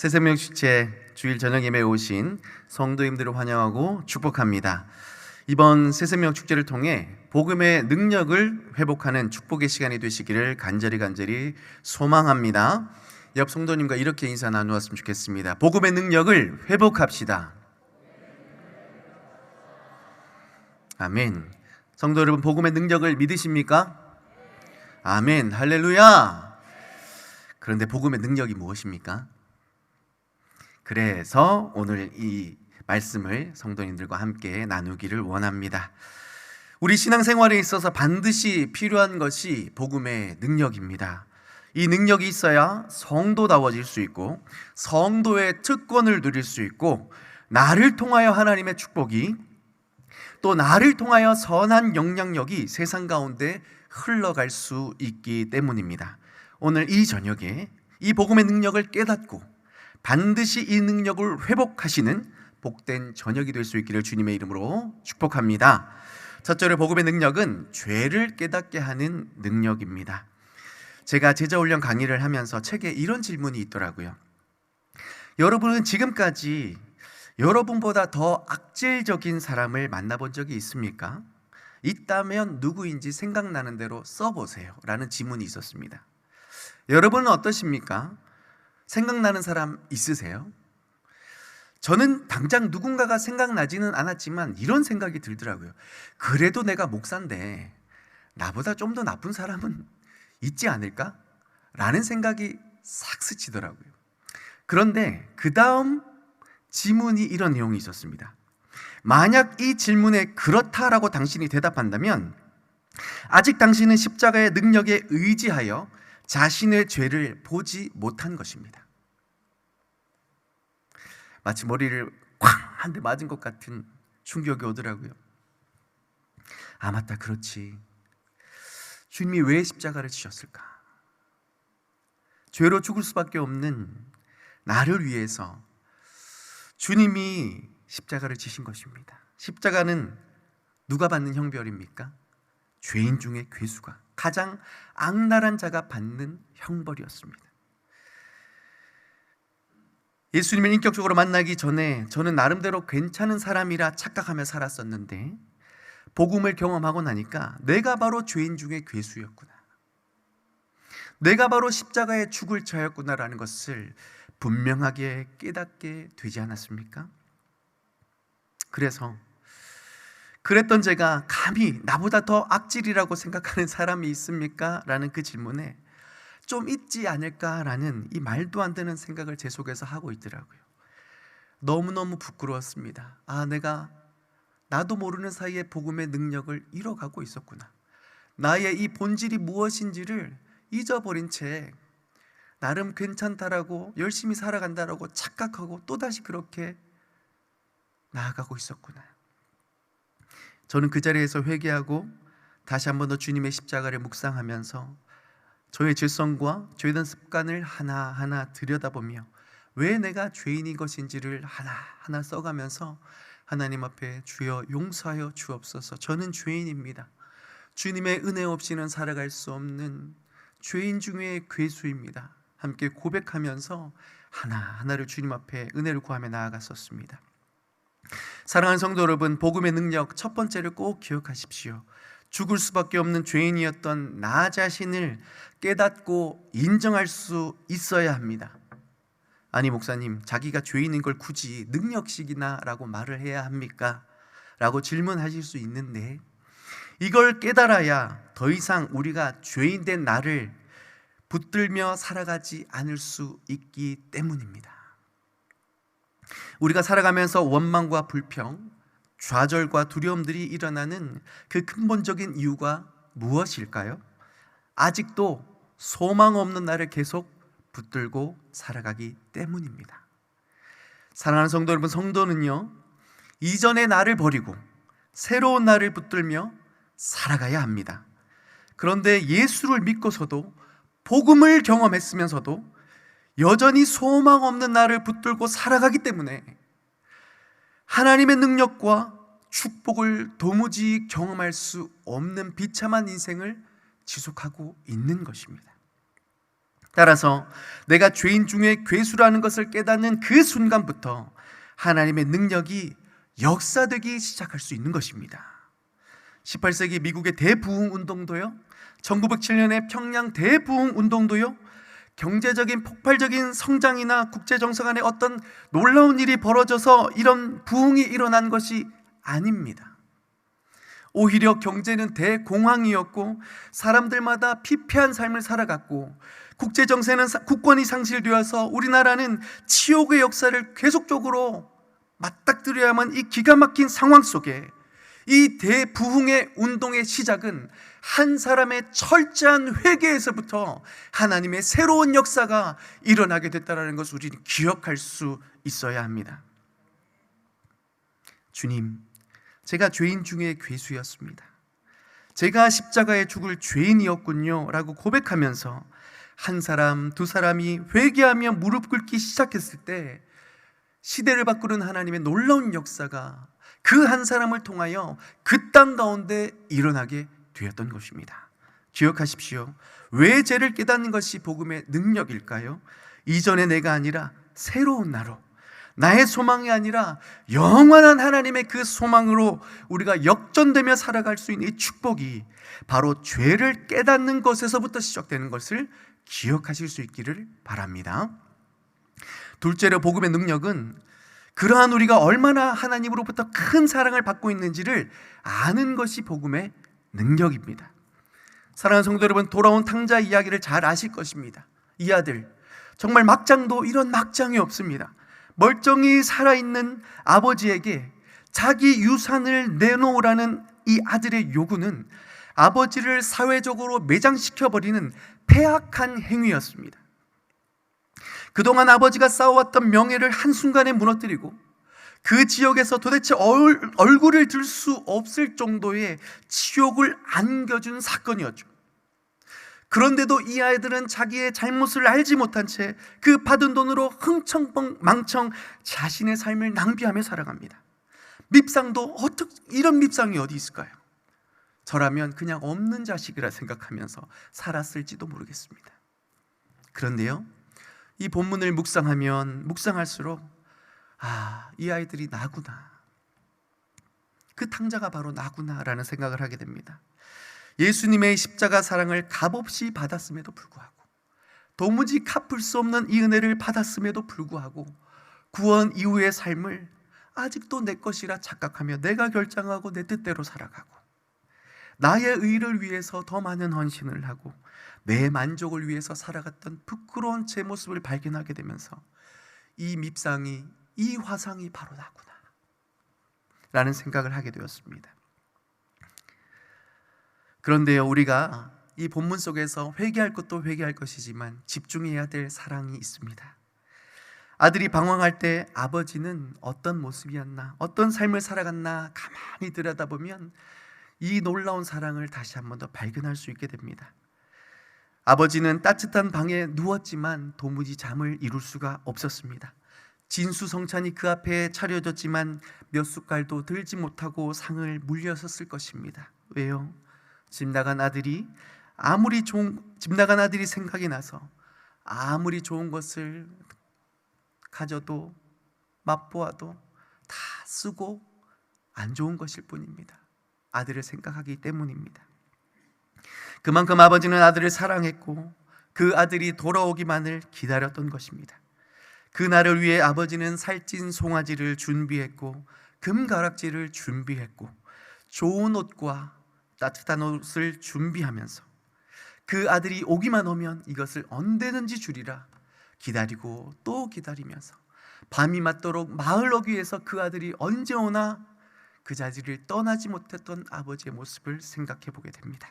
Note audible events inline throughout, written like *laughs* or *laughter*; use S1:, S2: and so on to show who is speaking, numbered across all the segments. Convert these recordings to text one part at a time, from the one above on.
S1: 새생명 축제 주일 저녁 예배에 오신 성도님들을 환영하고 축복합니다. 이번 새생명 축제를 통해 복음의 능력을 회복하는 축복의 시간이 되시기를 간절히 간절히 소망합니다. 옆 성도님과 이렇게 인사 나누었으면 좋겠습니다. 복음의 능력을 회복합시다. 아멘. 성도 여러분, 복음의 능력을 믿으십니까? 아멘. 할렐루야. 그런데 복음의 능력이 무엇입니까? 그래서 오늘 이 말씀을 성도님들과 함께 나누기를 원합니다. 우리 신앙생활에 있어서 반드시 필요한 것이 복음의 능력입니다. 이 능력이 있어야 성도다워질 수 있고 성도의 특권을 누릴 수 있고 나를 통하여 하나님의 축복이 또 나를 통하여 선한 영향력이 세상 가운데 흘러갈 수 있기 때문입니다. 오늘 이 저녁에 이 복음의 능력을 깨닫고 반드시 이 능력을 회복하시는 복된 저녁이 될 수 있기를 주님의 이름으로 축복합니다. 첫째로 복음의 능력은 죄를 깨닫게 하는 능력입니다. 제가 제자 훈련 강의를 하면서 책에 이런 질문이 있더라고요. 여러분은 지금까지 여러분보다 더 악질적인 사람을 만나본 적이 있습니까? 있다면 누구인지 생각나는 대로 써보세요. 라는 지문이 있었습니다. 여러분은 어떠십니까? 생각나는 사람 있으세요? 저는 당장 누군가가 생각나지는 않았지만 이런 생각이 들더라고요. 그래도 내가 목사인데 나보다 좀 더 나쁜 사람은 있지 않을까? 라는 생각이 싹 스치더라고요. 그런데 그 다음 지문이 이런 내용이 있었습니다. 만약 이 질문에 그렇다라고 당신이 대답한다면 아직 당신은 십자가의 능력에 의지하여 자신의 죄를 보지 못한 것입니다. 마치 머리를 쾅 한 대 맞은 것 같은 충격이 오더라고요. 아, 맞다. 그렇지. 주님이 왜 십자가를 지셨을까? 죄로 죽을 수밖에 없는 나를 위해서 주님이 십자가를 지신 것입니다. 십자가는 누가 받는 형벌입니까? 죄인 중에 괴수가 가장 악랄한 자가 받는 형벌이었습니다. 예수님을 인격적으로 만나기 전에 저는 나름대로 괜찮은 사람이라 착각하며 살았었는데 복음을 경험하고 나니까 내가 바로 죄인 중에 괴수였구나. 내가 바로 십자가에 죽을 자였구나라는 것을 분명하게 깨닫게 되지 않았습니까? 그래서 그랬던 제가 감히 나보다 더 악질이라고 생각하는 사람이 있습니까? 라는 그 질문에 좀 있지 않을까라는 이 말도 안 되는 생각을 제 속에서 하고 있더라고요. 너무너무 부끄러웠습니다. 아, 내가 나도 모르는 사이에 복음의 능력을 잃어가고 있었구나. 나의 이 본질이 무엇인지를 잊어버린 채 나름 괜찮다라고 열심히 살아간다라고 착각하고 또다시 그렇게 나아가고 있었구나. 저는 그 자리에서 회개하고 다시 한 번 더 주님의 십자가를 묵상하면서 저의 죄성과 죄된 습관을 하나하나 들여다보며 왜 내가 죄인인 것인지를 하나하나 써가면서 하나님 앞에 주여 용서하여 주옵소서. 저는 죄인입니다. 주님의 은혜 없이는 살아갈 수 없는 죄인 중에 괴수입니다. 함께 고백하면서 하나하나를 주님 앞에 은혜를 구하며 나아갔었습니다. 사랑하는 성도 여러분, 복음의 능력 첫 번째를 꼭 기억하십시오. 죽을 수밖에 없는 죄인이었던 나 자신을 깨닫고 인정할 수 있어야 합니다. 아니 목사님, 자기가 죄인인 걸 굳이 능력식이나라고 말을 해야 합니까? 라고 질문하실 수 있는데 이걸 깨달아야 더 이상 우리가 죄인 된 나를 붙들며 살아가지 않을 수 있기 때문입니다. 우리가 살아가면서 원망과 불평, 좌절과 두려움들이 일어나는 그 근본적인 이유가 무엇일까요? 아직도 소망 없는 나를 계속 붙들고 살아가기 때문입니다. 사랑하는 성도 여러분, 성도는요, 이전의 나를 버리고 새로운 나를 붙들며 살아가야 합니다. 그런데 예수를 믿고서도 복음을 경험했으면서도 여전히 소망 없는 나를 붙들고 살아가기 때문에 하나님의 능력과 축복을 도무지 경험할 수 없는 비참한 인생을 지속하고 있는 것입니다. 따라서 내가 죄인 중에 괴수라는 것을 깨닫는 그 순간부터 하나님의 능력이 역사되기 시작할 수 있는 것입니다. 18세기 미국의 대부흥 운동도요. 1907년의 평양 대부흥 운동도요. 경제적인 폭발적인 성장이나 국제 정서 간에 어떤 놀라운 일이 벌어져서 이런 부흥이 일어난 것이 아닙니다. 오히려 경제는 대공황이었고 사람들마다 피폐한 삶을 살아갔고 국제 정세는 사- 국권이 상실되어서 우리나라는 치욕의 역사를 계속적으로 맞닥뜨려야만 이 기가 막힌 상황 속에 이 대부흥의 운동의 시작은 한 사람의 철저한 회개에서부터 하나님의 새로운 역사가 일어나게 됐다라는 것을 우리는 기억할 수 있어야 합니다. 주님, 제가 죄인 중에 괴수였습니다. 제가 십자가에 죽을 죄인이었군요. 라고 고백하면서 한 사람, 두 사람이 회개하며 무릎 꿇기 시작했을 때 시대를 바꾸는 하나님의 놀라운 역사가 그 한 사람을 통하여 그 땅 가운데 일어나게 되었던 것입니다. 기억하십시오. 왜 죄를 깨닫는 것이 복음의 능력일까요? 이전의 내가 아니라 새로운 나로 나의 소망이 아니라 영원한 하나님의 그 소망으로 우리가 역전되며 살아갈 수 있는 이 축복이 바로 죄를 깨닫는 것에서부터 시작되는 것을 기억하실 수 있기를 바랍니다. 둘째로 복음의 능력은 그러한 우리가 얼마나 하나님으로부터 큰 사랑을 받고 있는지를 아는 것이 복음의 능력입니다. 사랑하는 성도 여러분, 돌아온 탕자 이야기를 잘 아실 것입니다. 이 아들, 정말 막장도 이런 막장이 없습니다. 멀쩡히 살아있는 아버지에게 자기 유산을 내놓으라는 이 아들의 요구는 아버지를 사회적으로 매장시켜버리는 폐악한 행위였습니다. 그동안 아버지가 쌓아왔던 명예를 한순간에 무너뜨리고 그 지역에서 도대체 얼, 얼굴을 들 수 없을 정도의 치욕을 안겨준 사건이었죠. 그런데도 이 아이들은 자기의 잘못을 알지 못한 채 그 받은 돈으로 흥청망청 자신의 삶을 낭비하며 살아갑니다. 밉상도 어떻게 이런 밉상이 어디 있을까요? 저라면 그냥 없는 자식이라 생각하면서 살았을지도 모르겠습니다. 그런데요, 이 본문을 묵상하면 묵상할수록 아, 이 아이들이 나구나. 그 탕자가 바로 나구나라는 생각을 하게 됩니다. 예수님의 십자가 사랑을 값없이 받았음에도 불구하고 도무지 갚을 수 없는 이 은혜를 받았음에도 불구하고 구원 이후의 삶을 아직도 내 것이라 착각하며 내가 결정하고 내 뜻대로 살아가고 나의 의를 위해서 더 많은 헌신을 하고 내 만족을 위해서 살아갔던 부끄러운 제 모습을 발견하게 되면서 이 밉상이 이 화상이 바로 나구나 라는 생각을 하게 되었습니다. 그런데요, 우리가 이 본문 속에서 회개할 것도 회개할 것이지만 집중해야 될 사랑이 있습니다. 아들이 방황할 때 아버지는 어떤 모습이었나, 어떤 삶을 살아갔나 가만히 들여다보면 이 놀라운 사랑을 다시 한 번 더 발견할 수 있게 됩니다. 아버지는 따뜻한 방에 누웠지만 도무지 잠을 이룰 수가 없었습니다. 진수성찬이 그 앞에 차려졌지만 몇 숟갈도 들지 못하고 상을 물려섰을 것입니다. 왜요? 집 나간 아들이 아무리 좋은 집 나간 아들이 생각이 나서 아무리 좋은 것을 가져도 맛보아도 다 쓰고 안 좋은 것일 뿐입니다. 아들을 생각하기 때문입니다. 그만큼 아버지는 아들을 사랑했고 그 아들이 돌아오기만을 기다렸던 것입니다. 그 날을 위해 아버지는 살찐 송아지를 준비했고 금가락지를 준비했고 좋은 옷과 따뜻한 옷을 준비하면서 그 아들이 오기만 오면 이것을 언제든지 주리라 기다리고 또 기다리면서 밤이 맞도록 마을 어귀에서 그 아들이 언제 오나 그 자리를 떠나지 못했던 아버지의 모습을 생각해 보게 됩니다.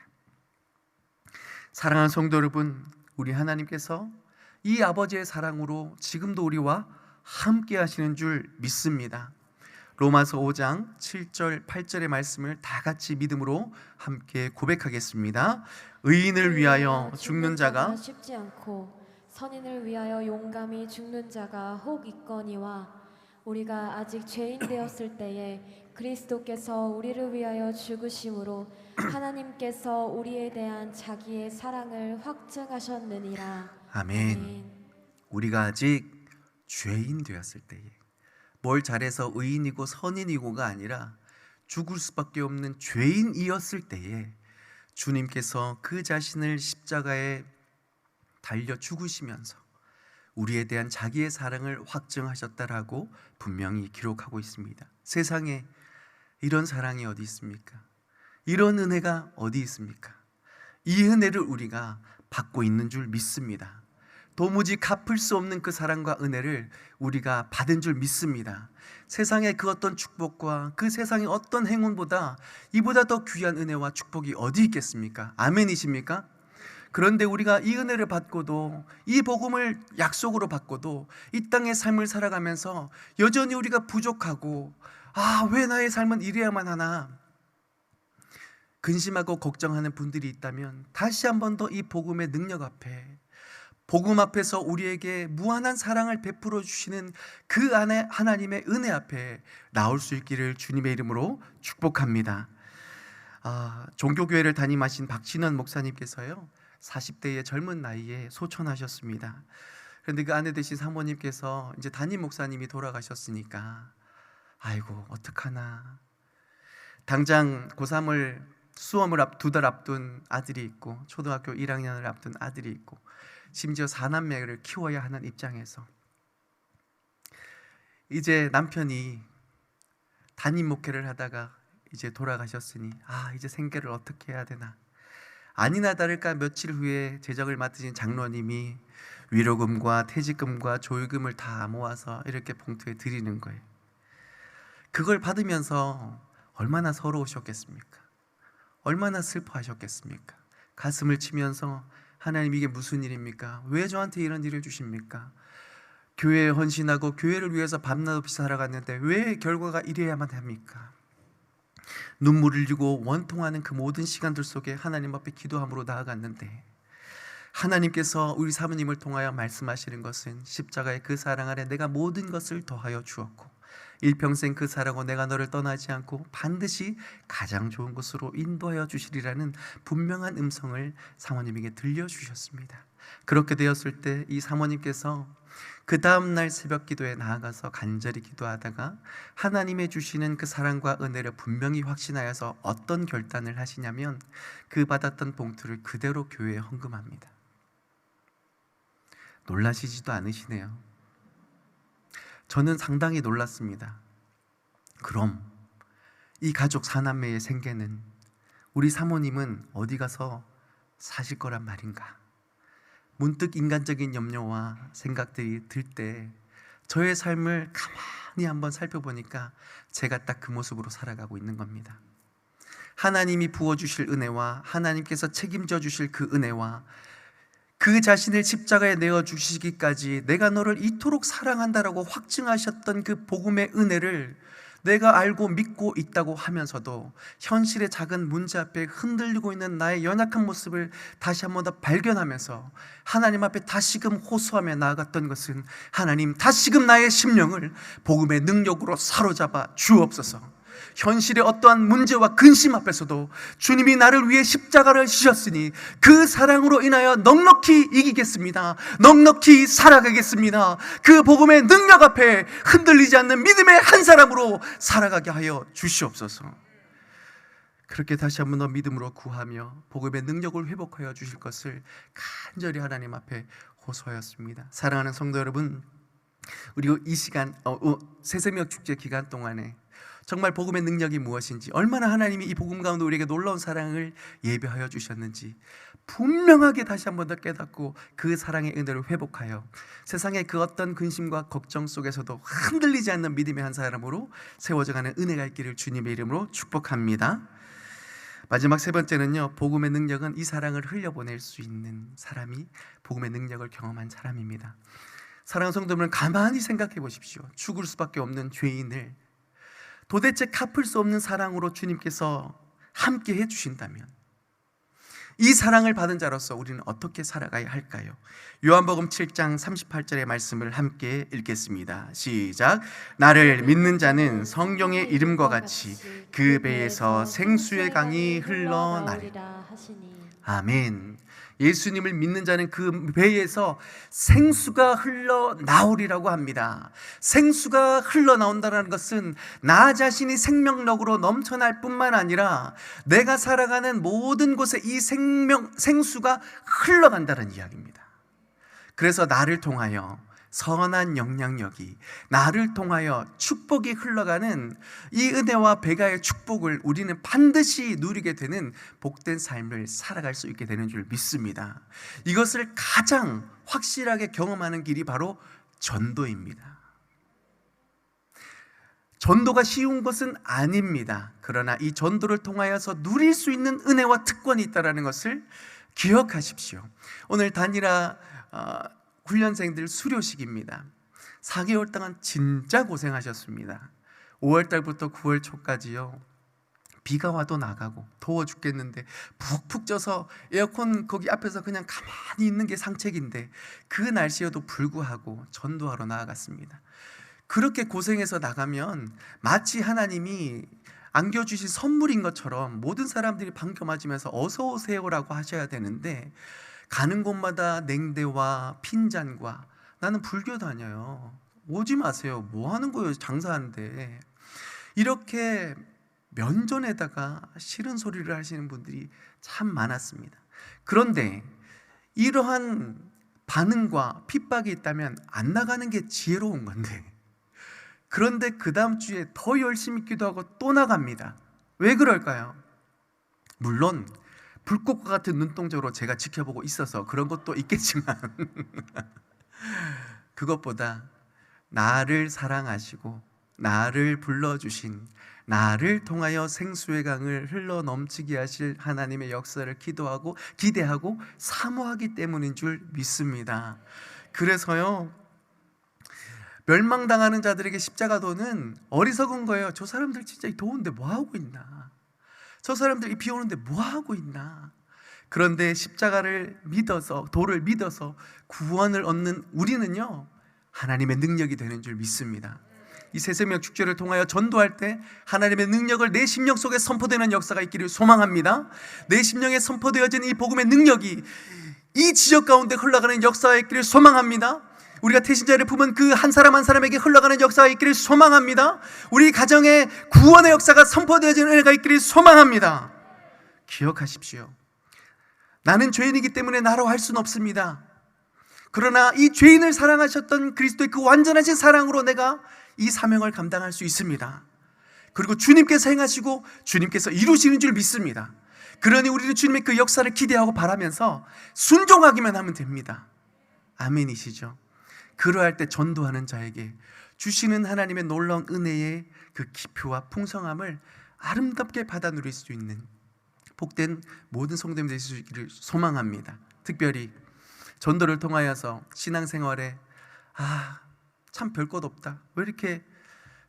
S1: 사랑하는 성도 여러분, 우리 하나님께서 이 아버지의 사랑으로 지금도 우리와 함께 하시는 줄 믿습니다. 로마서 5장 7절 8절의 말씀을 다 같이 믿음으로 함께 고백하겠습니다. 의인을 위하여 죽는 자가
S2: 쉽지 않고 선인을 위하여 용감히 죽는 자가 혹 있거니와 우리가 아직 죄인 되었을 때에 그리스도께서 우리를 위하여 죽으심으로 하나님께서 우리에 대한 자기의 사랑을 확증하셨느니라
S1: 아멘. 우리가 아직 죄인 되었을 때에 뭘 잘해서 의인이고 선인이고가 아니라 죽을 수밖에 없는 죄인이었을 때에 주님께서 그 자신을 십자가에 달려 죽으시면서 우리에 대한 자기의 사랑을 확증하셨다라고 분명히 기록하고 있습니다. 세상에 이런 사랑이 어디 있습니까? 이런 은혜가 어디 있습니까? 이 은혜를 우리가 받고 있는 줄 믿습니다. 도무지 갚을 수 없는 그 사랑과 은혜를 우리가 받은 줄 믿습니다. 세상의 그 어떤 축복과 그 세상의 어떤 행운보다 이보다 더 귀한 은혜와 축복이 어디 있겠습니까? 아멘이십니까? 그런데 우리가 이 은혜를 받고도 이 복음을 약속으로 받고도 이 땅의 삶을 살아가면서 여전히 우리가 부족하고 아, 왜 나의 삶은 이래야만 하나? 근심하고 걱정하는 분들이 있다면 다시 한 번 더 이 복음의 능력 앞에 복음 앞에서 우리에게 무한한 사랑을 베풀어 주시는 그 안에 하나님의 은혜 앞에 나올 수 있기를 주님의 이름으로 축복합니다. 아, 종교교회를 담임하신 박진원 목사님께서요 40대의 젊은 나이에 소천하셨습니다. 그런데 그 아내 되신 사모님께서 이제 담임 목사님이 돌아가셨으니까 아이고 어떡하나 당장 고3을 수험을 앞 두 달 앞둔 아들이 있고 초등학교 1학년을 앞둔 아들이 있고 심지어 사남매를 키워야 하는 입장에서 이제 남편이 담임 목회를 하다가 이제 돌아가셨으니 아 이제 생계를 어떻게 해야 되나 아니나 다를까 며칠 후에 제적을 맡으신 장로님이 위로금과 퇴직금과 조율금을 다 모아서 이렇게 봉투에 드리는 거예요. 그걸 받으면서 얼마나 서러우셨겠습니까? 얼마나 슬퍼하셨겠습니까? 가슴을 치면서 하나님 이게 무슨 일입니까? 왜 저한테 이런 일을 주십니까? 교회에 헌신하고 교회를 위해서 밤낮 없이 살아갔는데 왜 결과가 이래야만 합니까? 눈물을 흘리고 원통하는 그 모든 시간들 속에 하나님 앞에 기도함으로 나아갔는데 하나님께서 우리 사모님을 통하여 말씀하시는 것은 십자가의 그 사랑 아래 내가 모든 것을 더하여 주었고 일평생 그 사랑으로 내가 너를 떠나지 않고 반드시 가장 좋은 곳으로 인도하여 주시리라는 분명한 음성을 사모님에게 들려주셨습니다. 그렇게 되었을 때 이 사모님께서 그 다음 날 새벽 기도에 나아가서 간절히 기도하다가 하나님의 주시는 그 사랑과 은혜를 분명히 확신하여서 어떤 결단을 하시냐면 그 받았던 봉투를 그대로 교회에 헌금합니다. 놀라시지도 않으시네요. 저는 상당히 놀랐습니다. 그럼 이 가족 사남매의 생계는 우리 사모님은 어디 가서 사실 거란 말인가? 문득 인간적인 염려와 생각들이 들 때 저의 삶을 가만히 한번 살펴보니까 제가 딱 그 모습으로 살아가고 있는 겁니다. 하나님이 부어주실 은혜와 하나님께서 책임져 주실 그 은혜와 그 자신을 십자가에 내어 주시기까지 내가 너를 이토록 사랑한다라고 확증하셨던 그 복음의 은혜를 내가 알고 믿고 있다고 하면서도 현실의 작은 문제 앞에 흔들리고 있는 나의 연약한 모습을 다시 한 번 더 발견하면서 하나님 앞에 다시금 호소하며 나아갔던 것은 하나님 다시금 나의 심령을 복음의 능력으로 사로잡아 주옵소서. 현실의 어떠한 문제와 근심 앞에서도 주님이 나를 위해 십자가를 지셨으니 그 사랑으로 인하여 넉넉히 이기겠습니다. 넉넉히 살아가겠습니다. 그 복음의 능력 앞에 흔들리지 않는 믿음의 한 사람으로 살아가게 하여 주시옵소서. 그렇게 다시 한번 더 믿음으로 구하며 복음의 능력을 회복하여 주실 것을 간절히 하나님 앞에 호소하였습니다. 사랑하는 성도 여러분, 그리고 이 시간 어, 어, 새새벽 축제 기간 동안에 정말 복음의 능력이 무엇인지 얼마나 하나님이 이 복음 가운데 우리에게 놀라운 사랑을 예배하여 주셨는지 분명하게 다시 한 번 더 깨닫고 그 사랑의 은혜를 회복하여 세상의 그 어떤 근심과 걱정 속에서도 흔들리지 않는 믿음의 한 사람으로 세워져가는 은혜가 있기를 주님의 이름으로 축복합니다. 마지막 세 번째는요. 복음의 능력은 이 사랑을 흘려보낼 수 있는 사람이 복음의 능력을 경험한 사람입니다. 사랑하는 성도들 가만히 생각해 보십시오. 죽을 수밖에 없는 죄인을 도대체 갚을 수 없는 사랑으로 주님께서 함께 해 주신다면 이 사랑을 받은 자로서 우리는 어떻게 살아가야 할까요? 요한복음 7장 38절의 말씀을 함께 읽겠습니다. 시작. 나를 믿는 자는 성경의 이름과 같이 그 배에서 생수의 강이 흘러나리.
S2: 하시니
S1: 아멘. 예수님을 믿는 자는 그 배에서 생수가 흘러 나오리라고 합니다. 생수가 흘러 나온다는 것은 나 자신이 생명력으로 넘쳐날 뿐만 아니라 내가 살아가는 모든 곳에 이 생명 생수가 흘러간다는 이야기입니다. 그래서 나를 통하여 선한 영향력이 나를 통하여 축복이 흘러가는 이 은혜와 배가의 축복을 우리는 반드시 누리게 되는 복된 삶을 살아갈 수 있게 되는 줄 믿습니다. 이것을 가장 확실하게 경험하는 길이 바로 전도입니다. 전도가 쉬운 것은 아닙니다. 그러나 이 전도를 통하여서 누릴 수 있는 은혜와 특권이 있다는 것을 기억하십시오. 오늘 단일화 어, 훈련생들 수료식입니다. 4개월 동안 진짜 고생하셨습니다. 5월 달부터 9월 초까지요. 비가 와도 나가고 더워 죽겠는데 푹푹 쪄서 에어컨 거기 앞에서 그냥 가만히 있는 게 상책인데 그 날씨에도 불구하고 전도하러 나아갔습니다. 그렇게 고생해서 나가면 마치 하나님이 안겨주신 선물인 것처럼 모든 사람들이 반겨 맞으면서 어서 오세요라고 하셔야 되는데 가는 곳마다 냉대와 핀잔과 나는 불교 다녀요. 오지 마세요. 뭐 하는 거예요? 장사하는데. 이렇게 면전에다가 싫은 소리를 하시는 분들이 참 많았습니다. 그런데 이러한 반응과 핍박이 있다면 안 나가는 게 지혜로운 건데. 그런데 그 다음 주에 더 열심히 기도하고 또 나갑니다. 왜 그럴까요? 물론 불꽃과 같은 눈동자로 제가 지켜보고 있어서 그런 것도 있겠지만 *laughs* 그것보다 나를 사랑하시고 나를 불러주신 나를 통하여 생수의 강을 흘러 넘치게 하실 하나님의 역사를 기도하고 기대하고 사모하기 때문인 줄 믿습니다. 그래서요 멸망당하는 자들에게 십자가도는 어리석은 거예요. 저 사람들 진짜 더운데 뭐 하고 있나? 저 사람들 이 비 오는데 뭐 하고 있나? 그런데 십자가를 믿어서 도를 믿어서 구원을 얻는 우리는요 하나님의 능력이 되는 줄 믿습니다. 이 새생명 축제를 통하여 전도할 때 하나님의 능력을 내 심령 속에 선포되는 역사가 있기를 소망합니다. 내 심령에 선포되어진 이 복음의 능력이 이 지역 가운데 흘러가는 역사가 있기를 소망합니다. 우리가 태신자를 품은 그 한 사람 한 사람에게 흘러가는 역사가 있기를 소망합니다. 우리 가정에 구원의 역사가 선포되어지는 은혜가 있기를 소망합니다. 기억하십시오. 나는 죄인이기 때문에 나로 할 수는 없습니다. 그러나 이 죄인을 사랑하셨던 그리스도의 그 완전하신 사랑으로 내가 이 사명을 감당할 수 있습니다. 그리고 주님께서 행하시고 주님께서 이루시는 줄 믿습니다. 그러니 우리는 주님의 그 역사를 기대하고 바라면서 순종하기만 하면 됩니다. 아멘이시죠? 그러할 때 전도하는 자에게 주시는 하나님의 놀라운 은혜의 그 기표와 풍성함을 아름답게 받아 누릴 수 있는 복된 모든 성도님 되시기를 소망합니다. 특별히 전도를 통하여서 신앙생활에 아, 참 별 것 없다. 왜 이렇게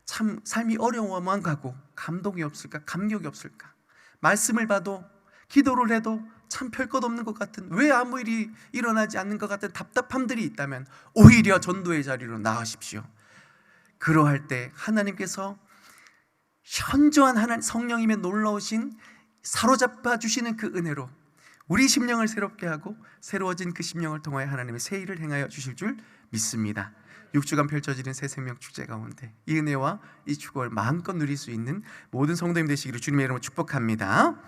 S1: 참 삶이 어려워만 가고 감동이 없을까? 감격이 없을까? 말씀을 봐도 기도를 해도 참 별것 없는 것 같은 왜 아무 일이 일어나지 않는 것 같은 답답함들이 있다면 오히려 전도의 자리로 나가십시오. 그러할 때 하나님께서 현저한 하나님 성령님의 놀라우신 사로잡아 주시는 그 은혜로 우리 심령을 새롭게 하고 새로워진 그 심령을 통하여 하나님의 새 일을 행하여 주실 줄 믿습니다. 6주간 펼쳐지는 새 생명 축제 가운데 이 은혜와 이 축복을 마음껏 누릴 수 있는 모든 성도님 되시기를 주님의 이름으로 축복합니다.